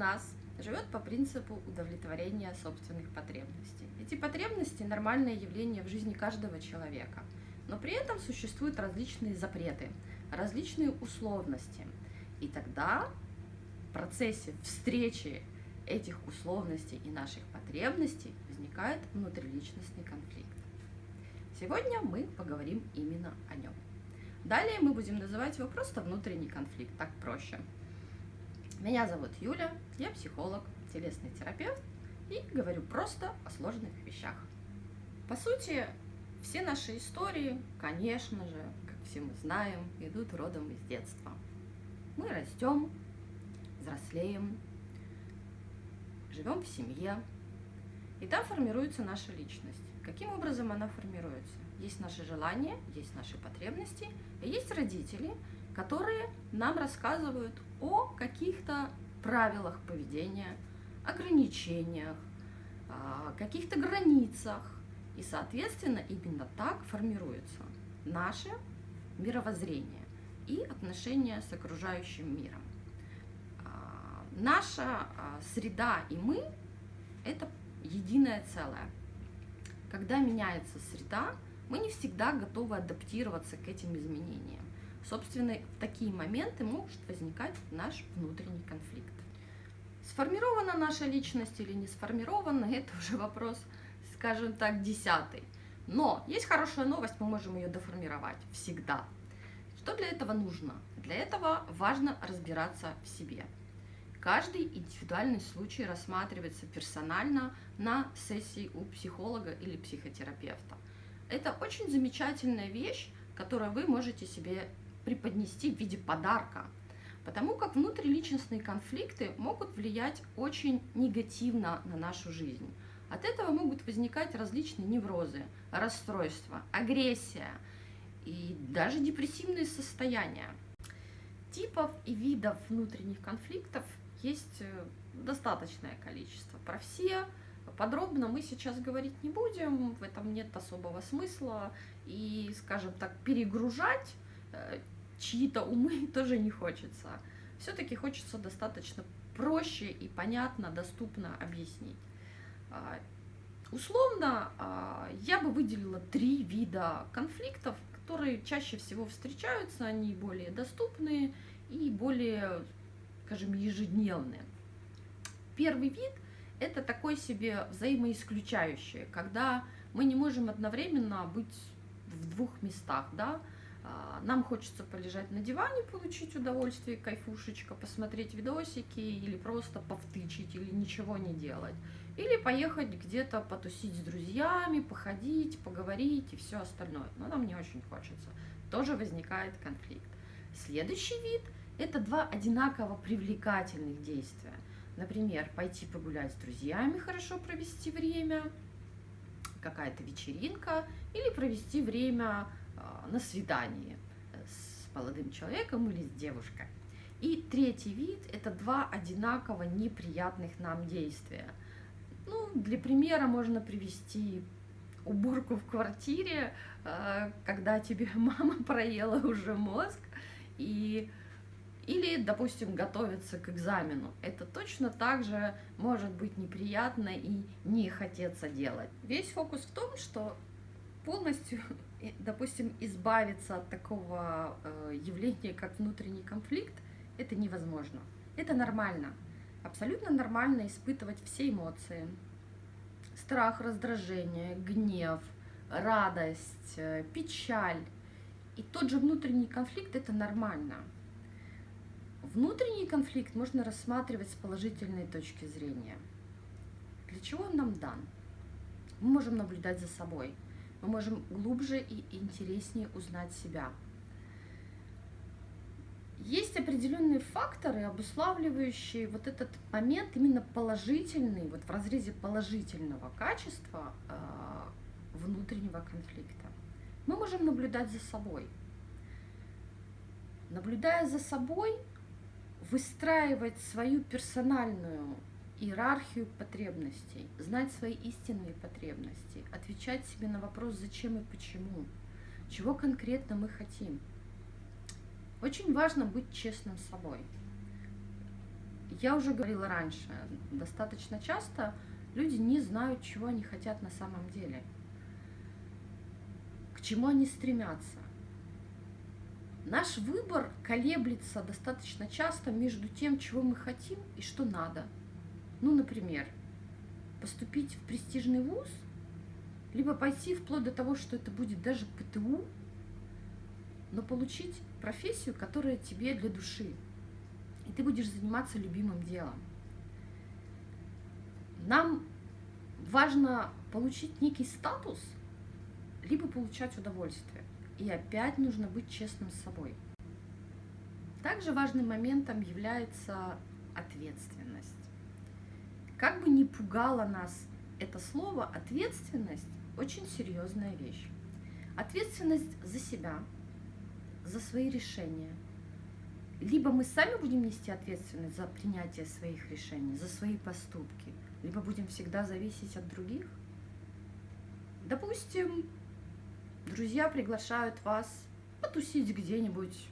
нас живет по принципу удовлетворения собственных потребностей. Эти потребности – нормальное явление в жизни каждого человека, но при этом существуют различные запреты, различные условности. И тогда в процессе встречи этих условностей и наших потребностей возникает внутриличностный конфликт. Сегодня мы поговорим именно о нем. Далее мы будем называть его просто внутренний конфликт, так проще. Меня зовут Юля, я психолог, телесный терапевт и говорю просто о сложных вещах. По сути, все наши истории, конечно же, как все мы знаем, идут родом из детства. Мы растем, взрослеем, живем в семье, и там формируется наша личность. Каким образом она формируется? Есть наши желания, есть наши потребности, и есть родители, которые нам рассказывают о каких-то правилах поведения, ограничениях, а, каких-то границах. И, соответственно, именно так формируется наше мировоззрение и отношения с окружающим миром. А, наша а, среда и мы – это единое целое. Когда меняется среда, мы не всегда готовы адаптироваться к этим изменениям. Собственно, в такие моменты может возникать наш внутренний конфликт. Сформирована наша личность или не сформирована, это уже вопрос, скажем так, десятый. Но есть хорошая новость, мы можем ее доформировать всегда. Что для этого нужно? Для этого важно разбираться в себе. Каждый индивидуальный случай рассматривается персонально на сессии у психолога или психотерапевта. Это очень замечательная вещь, которую вы можете себе преподнести в виде подарка, потому как внутриличностные конфликты могут влиять очень негативно на нашу жизнь. От этого могут возникать различные неврозы, расстройства, агрессия и даже депрессивные состояния. Типов и видов внутренних конфликтов есть э, достаточное количество. Про все подробно мы сейчас говорить не будем, в этом нет особого смысла. И, скажем так, перегружать э, чьи-то умы тоже не хочется. Все-таки хочется достаточно проще и понятно, доступно объяснить. А, условно, а, я бы выделила три вида конфликтов, которые чаще всего встречаются, они более доступные и более, скажем, ежедневные. Первый вид – это такой себе взаимоисключающий, когда мы не можем одновременно быть в двух местах, да, нам хочется полежать на диване, получить удовольствие, кайфушечка, посмотреть видосики или просто повтычить, или ничего не делать. Или поехать где-то потусить с друзьями, походить, поговорить и все остальное. Но нам не очень хочется. Тоже возникает конфликт. Следующий вид – это два одинаково привлекательных действия. Например, пойти погулять с друзьями, хорошо провести время, какая-то вечеринка, или провести время а, на свидании с молодым человеком или с девушкой. И третий вид – это два одинаково неприятных нам действия. Ну, для примера можно привести уборку в квартире, а, когда тебе мама проела уже мозг, и или, допустим, готовиться к экзамену. Это точно так же может быть неприятно и не хотеться делать. Весь фокус в том, что полностью допустим, избавиться от такого э, явления, как внутренний конфликт, это невозможно. Это нормально. Абсолютно нормально испытывать все эмоции. Страх, раздражение, гнев, радость, э, печаль. И тот же внутренний конфликт – это нормально. Внутренний конфликт можно рассматривать с положительной точки зрения. Для чего он нам дан? Мы можем наблюдать за собой – мы можем глубже и интереснее узнать себя. Есть определенные факторы, обуславливающие вот этот момент именно положительный, вот в разрезе положительного качества э, внутреннего конфликта. Мы можем наблюдать за собой. Наблюдая за собой, выстраивать свою персональную иерархию потребностей, знать свои истинные потребности, отвечать себе на вопрос «зачем и почему», чего конкретно мы хотим. Очень важно быть честным с собой. Я уже говорила раньше, достаточно часто люди не знают, чего они хотят на самом деле, к чему они стремятся. Наш выбор колеблется достаточно часто между тем, чего мы хотим и что надо. Ну, например, поступить в престижный вуз, либо пойти вплоть до того, что это будет даже ПТУ, но получить профессию, которая тебе для души. И ты будешь заниматься любимым делом. Нам важно получить некий статус, либо получать удовольствие. И опять нужно быть честным с собой. Также важным моментом является ответственность. Как бы ни пугало нас это слово, ответственность очень серьезная вещь. Ответственность за себя, за свои решения. Либо мы сами будем нести ответственность за принятие своих решений, за свои поступки, либо будем всегда зависеть от других. Допустим, друзья приглашают вас потусить где-нибудь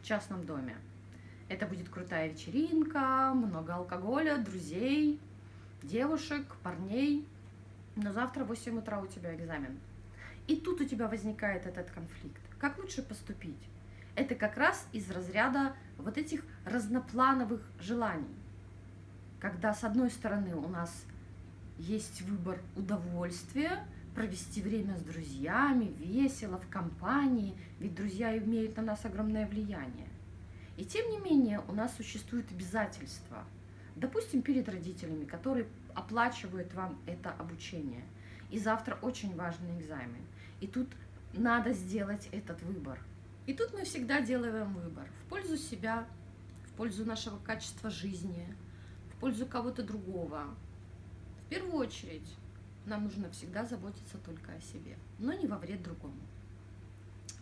в частном доме. Это будет крутая вечеринка, много алкоголя, друзей, девушек, парней. Но завтра в 8 утра у тебя экзамен. И тут у тебя возникает этот конфликт. Как лучше поступить? Это как раз из разряда вот этих разноплановых желаний. Когда с одной стороны у нас есть выбор удовольствия, провести время с друзьями, весело, в компании, ведь друзья имеют на нас огромное влияние. И тем не менее у нас существуют обязательства, допустим, перед родителями, которые оплачивают вам это обучение. И завтра очень важный экзамен. И тут надо сделать этот выбор. И тут мы всегда делаем выбор в пользу себя, в пользу нашего качества жизни, в пользу кого-то другого. В первую очередь нам нужно всегда заботиться только о себе, но не во вред другому.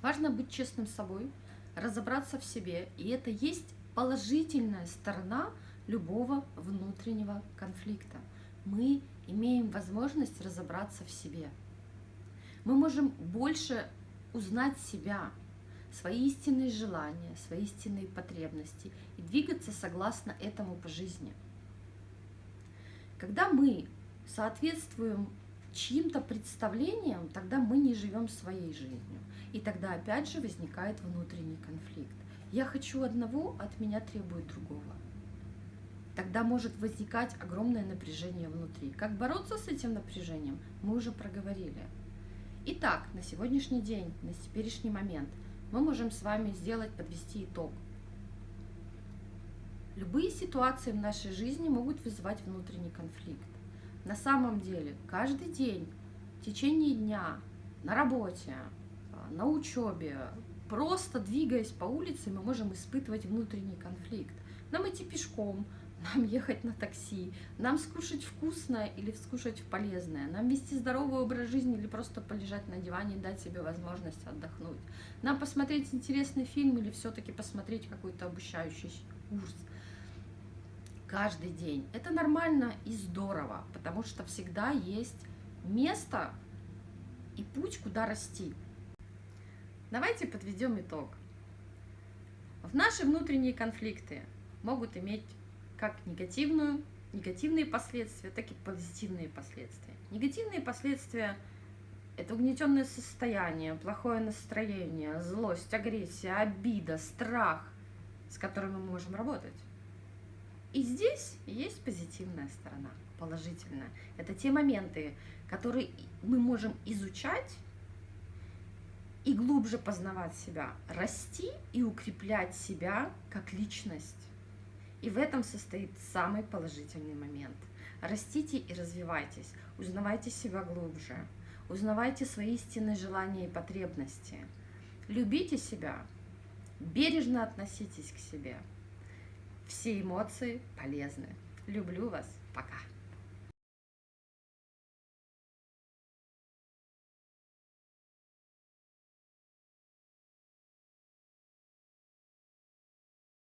Важно быть честным с собой, разобраться в себе, и это есть положительная сторона любого внутреннего конфликта. Мы имеем возможность разобраться в себе. Мы можем больше узнать себя, свои истинные желания, свои истинные потребности и двигаться согласно этому по жизни. Когда мы соответствуем чьим-то представлениям, тогда мы не живем своей жизнью. И тогда опять же возникает внутренний конфликт. Я хочу одного, от меня требует другого. Тогда может возникать огромное напряжение внутри. Как бороться с этим напряжением, мы уже проговорили. Итак, на сегодняшний день, на теперешний момент, мы можем с вами сделать, подвести итог. Любые ситуации в нашей жизни могут вызывать внутренний конфликт. На самом деле, каждый день, в течение дня, на работе, на учебе, просто двигаясь по улице, мы можем испытывать внутренний конфликт. Нам идти пешком, нам ехать на такси, нам скушать вкусное или скушать полезное, нам вести здоровый образ жизни или просто полежать на диване и дать себе возможность отдохнуть, нам посмотреть интересный фильм или все-таки посмотреть какой-то обучающий курс. Каждый день. Это нормально и здорово, потому что всегда есть место и путь, куда расти. Давайте подведем итог. В наши внутренние конфликты могут иметь как негативную, негативные последствия, так и позитивные последствия. Негативные последствия – это угнетенное состояние, плохое настроение, злость, агрессия, обида, страх, с которыми мы можем работать. И здесь есть позитивная сторона, положительная. Это те моменты, которые мы можем изучать и глубже познавать себя, расти и укреплять себя как личность. И в этом состоит самый положительный момент. Растите и развивайтесь, узнавайте себя глубже, узнавайте свои истинные желания и потребности. Любите себя, бережно относитесь к себе. Все эмоции полезны. Люблю вас. Пока.